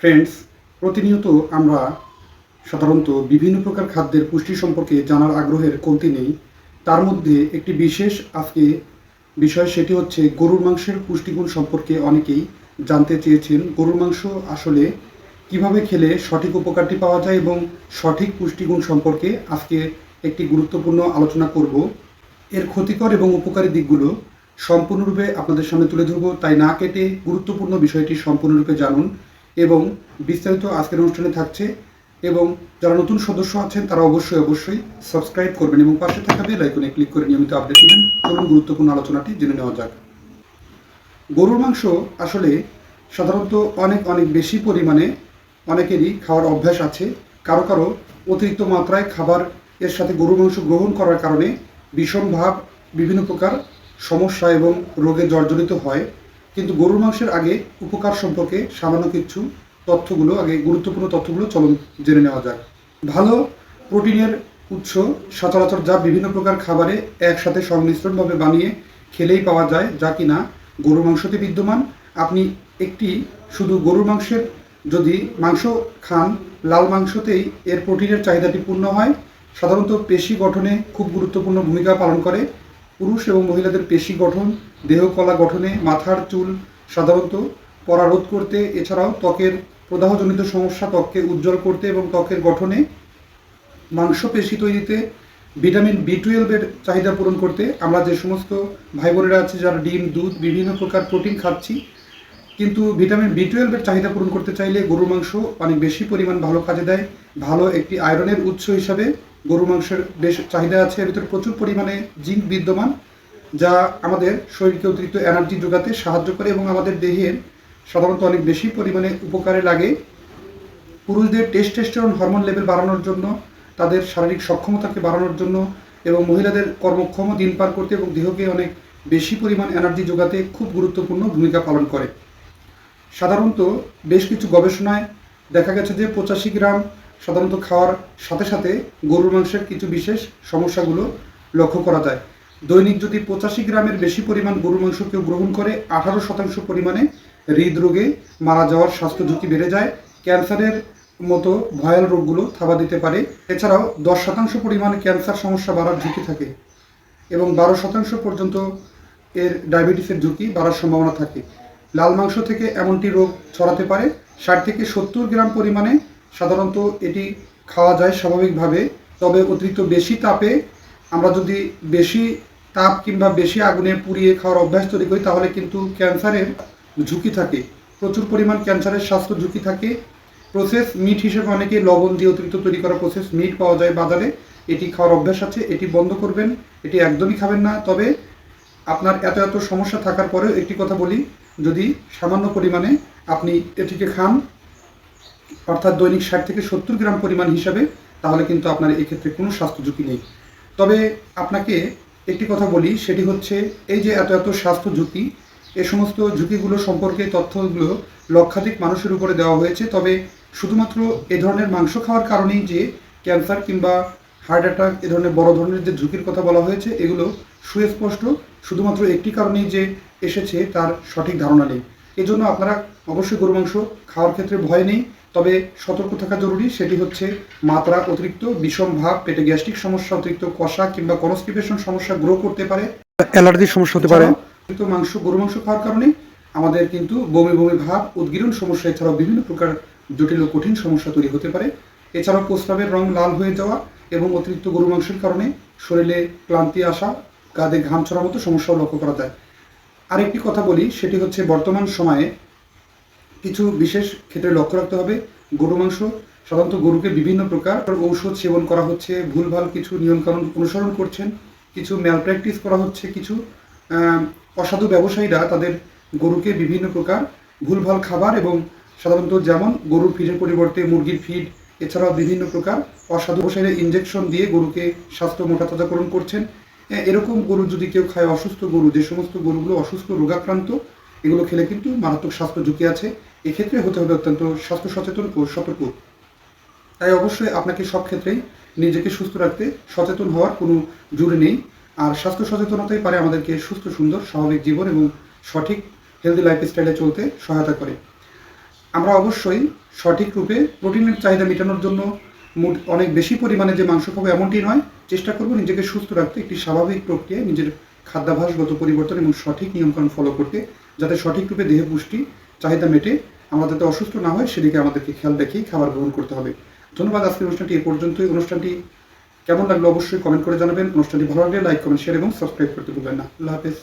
Friends প্রতিনিয়ত আমরা সাধারণত বিভিন্ন প্রকার খাদ্যের পুষ্টি সম্পর্কে জানার আগ্রহের কমতি নেই। তার মধ্যে একটি বিশেষ আজকে বিষয় সেটি হচ্ছে গরুর মাংসের পুষ্টিগুণ সম্পর্কে অনেকেই জানতে চেয়েছেন। গরুর মাংস আসলে কীভাবে খেলে সঠিক উপকারটি পাওয়া যায় এবং সঠিক পুষ্টিগুণ সম্পর্কে আজকে একটি গুরুত্বপূর্ণ আলোচনা করব। এর ক্ষতিকর এবং উপকারী দিকগুলো সম্পূর্ণরূপে আপনাদের সামনে তুলে ধরব। তাই না কেটে গুরুত্বপূর্ণ বিষয়টি সম্পূর্ণরূপে জানুন। এবং বিস্তারিত আজকের অনুষ্ঠানে থাকছে এবং যারা নতুন সদস্য আছেন, তারা অবশ্যই অবশ্যই সাবস্ক্রাইব করবেন এবং পাশে থাকা বেল আইকনে ক্লিক করে নিয়মিত আপডেট নেবেন। চলুন গুরুত্বপূর্ণ আলোচনাটি জেনে নেওয়া যাক। গরুর মাংস আসলে সাধারণত অনেক অনেক বেশি পরিমাণে অনেকেরই খাওয়ার অভ্যাস আছে। কারও কারও অতিরিক্ত মাত্রায় খাবার এর সাথে গরুর মাংস গ্রহণ করার কারণে বিষম ভাব, বিভিন্ন প্রকার সমস্যা এবং রোগে জর্জরিত হয়। কিন্তু গরুর মাংসের আগে উপকার সম্পর্কে সামান্য কিছু তথ্যগুলো, আগে গুরুত্বপূর্ণ তথ্যগুলো চলুন জেনে নেওয়া যাক। ভালো প্রোটিনের উৎস সচরাচর যা বিভিন্ন প্রকার খাবারে একসাথে সংমিশ্রণভাবে বানিয়ে খেলেই পাওয়া যায়, যা কিনা গরুর মাংসতে বিদ্যমান। আপনি একটি শুধু গরুর মাংসের যদি মাংস খান, লাল মাংসতেই এর প্রোটিনের চাহিদাটি পূর্ণ হয়। সাধারণত পেশি গঠনে খুব গুরুত্বপূর্ণ ভূমিকা পালন করে। পুরুষ এবং মহিলাদের পেশি গঠন, দেহ কলা গঠনে মাথার চুল সাধারণত পরারোধ করতে, এছাড়াও ত্বকের প্রদাহজনিত সমস্যা ত্বককে উজ্জ্বল করতে এবং ত্বকের গঠনে মাংসপেশি তৈরিতে ভিটামিন বি টুয়েলভের চাহিদা পূরণ করতে আমরা যে সমস্ত ভাই বোনেরা আছে, যারা ডিম, দুধ, বিভিন্ন প্রকার প্রোটিন খাচ্ছি, কিন্তু ভিটামিন বি টুয়েলভের চাহিদা পূরণ করতে চাইলে গরুর মাংস অনেক বেশি পরিমাণ ভালো কাজে দেয়, ভালো একটি আয়রনের উৎস হিসাবে গরুর মাংসের বেশ চাহিদা আছে। এর ভিতরে প্রচুর পরিমাণে জিঙ্ক বিদ্যমান, যা আমাদের শরীরকে অতিরিক্ত এনার্জি যোগাতে সাহায্য করে এবং আমাদের দেহের সাধারণত অনেক বেশি পরিমাণে উপকারে লাগে। পুরুষদের টেস্টেস্টেরন হরমোন লেভেল বাড়ানোর জন্য, তাদের শারীরিক সক্ষমতাকে বাড়ানোর জন্য এবং মহিলাদের কর্মক্ষম দিন পার করতে এবং দেহকে অনেক বেশি পরিমাণ এনার্জি যোগাতে খুব গুরুত্বপূর্ণ ভূমিকা পালন করে। সাধারণত বেশ কিছু গবেষণায় দেখা গেছে যে পঁচাশি গ্রাম সাধারণত খাওয়ার সাথে সাথে গরুর মাংসের কিছু বিশেষ সমস্যাগুলো লক্ষ্য করা যায়। দৈনিক যদি পঁচাশি গ্রামের বেশি পরিমাণ গরুর মাংস কেউ গ্রহণ করে, আঠারো শতাংশ পরিমাণে হৃদরোগে মারা যাওয়ার স্বাস্থ্য ঝুঁকি বেড়ে যায়। ক্যান্সারের মতো ভয়াল রোগগুলো থাবা দিতে পারে। এছাড়াও দশ শতাংশ পরিমাণে ক্যান্সার সমস্যা বাড়ার ঝুঁকি থাকে এবং বারো শতাংশ পর্যন্ত এর ডায়াবেটিসের ঝুঁকি বাড়ার সম্ভাবনা থাকে। লাল মাংস থেকে এমনটি রোগ ছড়াতে পারে। ষাট থেকে সত্তর গ্রাম পরিমাণে সাধারণত এটি খাওয়া যায় স্বাভাবিকভাবে, তবে অতিরিক্ত বেশি তাপে আমরা যদি বেশি তাপ কিংবা বেশি আগুনে পুড়িয়ে খাওয়ার অভ্যাস তৈরি করি, তাহলে কিন্তু ক্যান্সারের ঝুঁকি থাকে। প্রচুর পরিমাণ ক্যান্সারের স্বাস্থ্য ঝুঁকি থাকে। প্রসেস মিট হিসেবে অনেকে লবণ দিয়ে অতিরিক্ত তৈরি করা প্রসেস মিট পাওয়া যায় বাজারে। এটি খাওয়ার অভ্যাস আছে, এটি বন্ধ করবেন, এটি একদমই খাবেন না। তবে আপনার এত এত সমস্যা থাকার পরেও একটি কথা বলি, যদি সামান্য পরিমাণে আপনি এটিকে খান অর্থাৎ দৈনিক ষাট থেকে সত্তর গ্রাম পরিমাণ হিসাবে, তাহলে কিন্তু আপনার এক্ষেত্রে কোনো স্বাস্থ্য ঝুঁকি নেই। তবে আপনাকে একটি কথা বলি, সেটি হচ্ছে এই যে এত এত স্বাস্থ্য ঝুঁকি, এ সমস্ত ঝুঁকিগুলো সম্পর্কে তথ্যগুলো লক্ষাধিক মানুষের উপরে দেওয়া হয়েছে। তবে শুধুমাত্র এ ধরনের মাংস খাওয়ার কারণেই যে ক্যান্সার কিংবা হার্ট অ্যাটাক, এ ধরনের বড় ধরনের যে ঝুঁকির কথা বলা হয়েছে, এগুলো সুস্পষ্ট। শুধুমাত্র একটি কারণেই যে এসেছে, তার সঠিক ধারণা নেই। এজন্য আপনারা অবশ্যই গরু মাংস খাওয়ার ক্ষেত্রে ভয় নেই তবে সতর্ক থাকা জরুরি। সেটি হচ্ছে মাত্রা অতিরিক্ত বিষম ভাব পেটে গ্যাস্ট্রিক সমস্যা অতিরিক্ত কষা কিংবা কনস্টিপেশন সমস্যা গ্রো করতে পারে। অ্যালার্জির সমস্যা হতে পারে। কিন্তু মাংস গরু মাংস খাওয়ার কারণে আমাদের কিন্তু বমি বমি ভাব উদ্গীরণ সমস্যা এছাড়াও বিভিন্ন প্রকার জটিল ও কঠিন সমস্যা তৈরি হতে পারে। এছাড়াও প্রস্রাবের রং লাল হয়ে যাওয়া এবং অতিরিক্ত গরু মাংসের কারণে শরীরে ক্লান্তি আসা কাঁধে ঘাম ছড়ার মতো সমস্যাও লক্ষ্য করা যায়। আরেকটি কথা বলি সেটি হচ্ছে বর্তমান সময়ে কিছু বিশেষ ক্ষেত্রে লক্ষ্য রাখতে হবে। গরু, মাংস সাধারণত গরুকে বিভিন্ন প্রকার ঔষধ সেবন করা হচ্ছে, ভুলভাল কিছু নিয়মকানুন অনুসরণ করছেন, কিছু ম্যাল প্র্যাকটিস করা হচ্ছে, কিছু অসাধু ব্যবসায়ীরা তাদের গরুকে বিভিন্ন প্রকার ভুলভাল খাবার এবং সাধারণত যেমন গরুর ফিডের পরিবর্তে মুরগির ফিড, এছাড়াও বিভিন্ন প্রকার অসাধু ব্যবসায়ীরা ইঞ্জেকশন দিয়ে গরুকে স্বাস্থ্য মোটা তাজাকরণ করছেন। এরকম গরু যদি কেউ খায়, অসুস্থ গরু, যে সমস্ত গরুগুলো অসুস্থ, রোগাক্রান্ত, এগুলো খেলে কিন্তু মারাত্মক স্বাস্থ্য ঝুঁকি আছে। এক্ষেত্রে হতে হবে অত্যন্ত স্বাস্থ্য সচেতন ও সতর্ক। তাই অবশ্যই আপনাকে সব ক্ষেত্রেই নিজেকে সুস্থ রাখতে সচেতন হওয়ার কোনো জরুরি নেই। আর স্বাস্থ্য সচেতনতাই পারে আমাদেরকে সুস্থ, সুন্দর, স্বাভাবিক জীবন এবং সঠিক হেলদি লাইফস্টাইলে চলতে সহায়তা করে। আমরা অবশ্যই সঠিক রূপে প্রোটিনের চাহিদা মেটানোর জন্য অনেক বেশি পরিমাণে যে মাংস খাব এমনটি নয়। চেষ্টা করব নিজেকে সুস্থ রাখতে একটি স্বাভাবিক প্রক্রিয়ায় নিজের খাদ্যাভ্যাসগত পরিবর্তন এবং সঠিক নিয়মকানুন ফলো করতে, যাতে সঠিক রূপে দেহে পুষ্টি চাহিদা মেটে আমরা যাতে অসুস্থ না হয়, সেদিকে আমাদেরকে খেয়াল রেখেই খাবার গ্রহণ করতে হবে। ধন্যবাদ আজকের অনুষ্ঠানটি এ পর্যন্তই। অনুষ্ঠানটি কেমন লাগল অবশ্যই কমেন্ট করে জানাবেন। অনুষ্ঠানটি ভালো লাগলে লাইক কমেন্ট শেয়ার এবং সাবস্ক্রাইব করতে ভুলবেন না। আল্লাহ হাফেজ।